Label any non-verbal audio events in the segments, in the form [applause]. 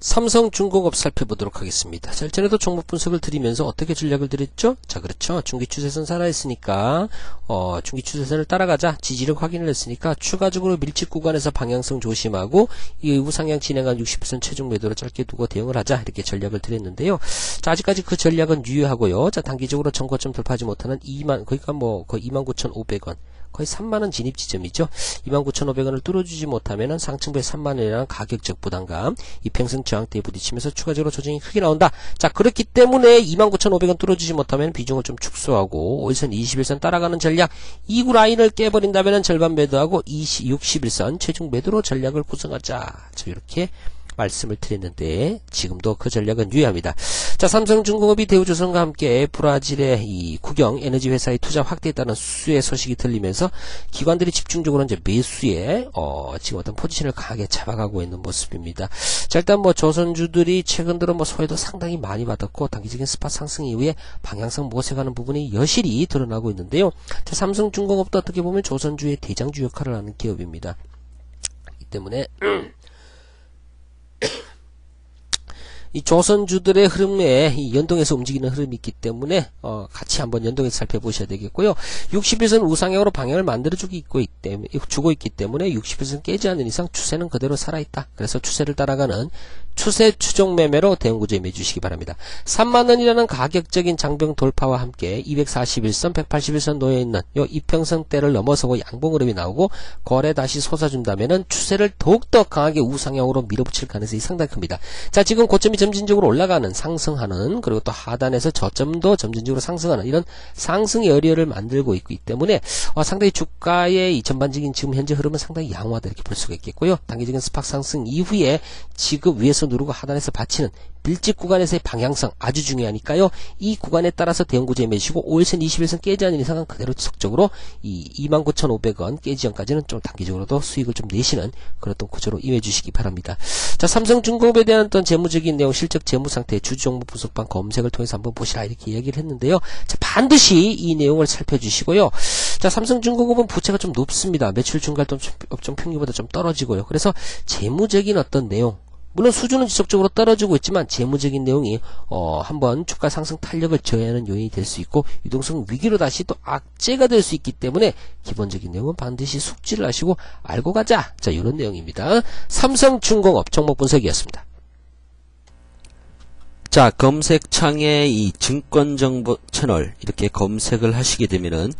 삼성중공업 살펴보도록 하겠습니다. 자, 전에도 종목 분석을 드리면서 어떻게 전략을 드렸죠? 자, 그렇죠. 중기 추세선 살아있으니까, 어, 중기 추세선을 따라가자. 지지를 확인을 했으니까, 추가적으로 밀집 구간에서 방향성 조심하고, 이 우상향 진행한 60% 최종 매도로 짧게 두고 대응을 하자. 이렇게 전략을 드렸는데요. 자, 아직까지 그 전략은 유효하고요. 자, 단기적으로 정거점 돌파하지 못하는 2만, 그러니까 뭐, 거의 29,500원. 거의 3만원 진입 지점이죠. 29,500원을 뚫어주지 못하면 상층부의 3만원이라는 가격적 부담감, 이평선 저항대에 부딪히면서 추가적으로 조정이 크게 나온다. 자, 그렇기 때문에 29,500원 뚫어주지 못하면 비중을 좀 축소하고 5일선 21선 따라가는 전략, 이구 라인을 깨버린다면 절반 매도하고 20, 61선 최종 매도로 전략을 구성하자. 자, 이렇게 말씀을 드렸는데 지금도 그 전략은 유효합니다. 자, 삼성중공업이 대우조선과 함께 브라질의 이 국영 에너지 회사의 투자 확대했다는 수의 소식이 들리면서 기관들이 집중적으로 이제 매수에 어, 지금 어떤 포지션을 강하게 잡아가고 있는 모습입니다. 자, 일단 뭐 조선주들이 최근 들어 뭐 소외도 상당히 많이 받았고 단기적인 스팟 상승 이후에 방향성 모색하는 부분이 여실히 드러나고 있는데요. 자, 삼성중공업도 어떻게 보면 조선주의 대장주 역할을 하는 기업입니다. 이 때문에 [clears throat] 이 조선주들의 흐름에 이 연동해서 움직이는 흐름이 있기 때문에 어, 같이 한번 연동해서 살펴보셔야 되겠고요. 61선 우상향으로 방향을 만들어주고 있고 때문에 주고 있기 때문에 61선 깨지 않는 이상 추세는 그대로 살아있다. 그래서 추세를 따라가는 추세 추종 매매로 대응 구조 임해 주시기 바랍니다. 3만원이라는 가격적인 장병 돌파와 함께 241선, 181선 놓여있는 요 이평선대를 넘어서고 양봉 흐름이 나오고 거래 다시 솟아준다면 추세를 더욱더 강하게 우상향으로 밀어붙일 가능성이 상당히 큽니다. 자 지금 고점이 점진적으로 올라가는 상승하는 그리고 또 하단에서 저점도 점진적으로 상승하는 이런 상승의 어리어를 만들고 있기 때문에 어, 상당히 주가의 이 전반적인 지금 현재 흐름은 상당히 양호하다 이렇게 볼 수가 있겠고요. 단기적인 스팍 상승 이후에 지금 위에서 누르고 하단에서 받치는 밀집 구간에서의 방향성 아주 중요하니까요. 이 구간에 따라서 대응구조에 매시고 5일선 21선 깨지 않는 이상은 그대로 지속적으로 이 29,500원 깨지 전까지는 좀 단기적으로도 수익을 좀 내시는 그런 또 구조로 임해 주시기 바랍니다. 자, 삼성중공업에 대한 어떤 재무적인 내용, 실적 재무 상태, 주종목 분석방 검색을 통해서 한번 보시라 이렇게 이야기를 했는데요. 자, 반드시 이 내용을 살펴주시고요. 자, 삼성중공업은 부채가 좀 높습니다. 매출 중괄동 업종 평균보다 좀 떨어지고요. 그래서 재무적인 어떤 내용, 물론 수준은 지속적으로 떨어지고 있지만 재무적인 내용이 어, 한번 주가 상승 탄력을 저해하는 요인이 될 수 있고 유동성 위기로 다시 또 악재가 될 수 있기 때문에 기본적인 내용은 반드시 숙지를 하시고 알고 가자. 자, 이런 내용입니다. 삼성중공업 종목 분석이었습니다. 자, 검색창에 이 증권정보 채널 이렇게 검색을 하시게 되면은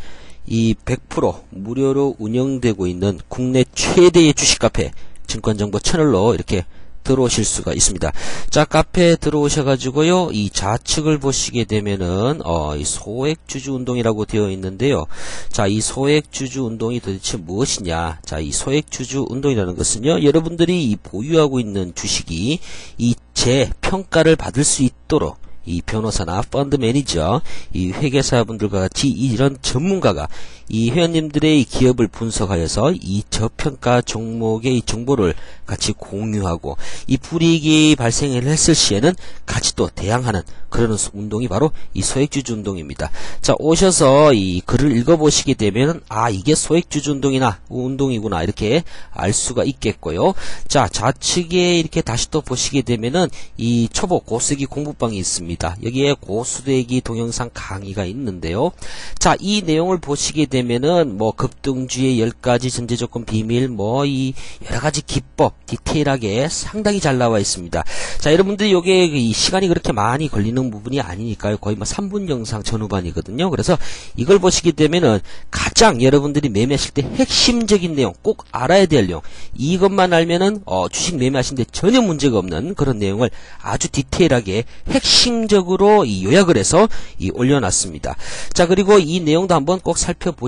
이 100% 무료로 운영되고 있는 국내 최대의 주식 카페 증권정보 채널로 이렇게 들어오실 수가 있습니다. 자, 카페에 들어오셔가지고요, 이 좌측을 보시게 되면은, 어, 이 소액주주 운동이라고 되어 있는데요. 자, 이 소액주주 운동이 도대체 무엇이냐. 자, 이 소액주주 운동이라는 것은요, 여러분들이 보유하고 있는 주식이 이 재평가를 받을 수 있도록 이 변호사나 펀드 매니저, 이 회계사분들과 같이 이런 전문가가 이 회원님들의 기업을 분석하여서 이 저평가 종목의 정보를 같이 공유하고 이 불이익이 발생을 했을 시에는 같이 또 대항하는 그런 운동이 바로 이 소액주주 운동입니다. 자 오셔서 이 글을 읽어보시게 되면 아 이게 소액주주 운동이나 운동이구나 이렇게 알 수가 있겠고요. 자 좌측에 이렇게 다시 또 보시게 되면은 이 초보 고수기 공부방이 있습니다. 여기에 고수대기 동영상 강의가 있는데요. 자 이 내용을 보시게 되면 되면은 뭐 급등주의 10가지 전제조건 비밀 뭐 이 여러가지 기법 디테일하게 상당히 잘 나와 있습니다. 자 여러분들이 요게 이 시간이 그렇게 많이 걸리는 부분이 아니니까요. 거의 뭐 3분 영상 전후반이거든요. 그래서 이걸 보시게 되면은 가장 여러분들이 매매하실 때 핵심적인 내용 꼭 알아야 될 내용 이것만 알면은 어, 주식 매매하시는데 전혀 문제가 없는 그런 내용을 아주 디테일하게 핵심적으로 이 요약을 해서 이 올려놨습니다. 자 그리고 이 내용도 한번 꼭 살펴보시고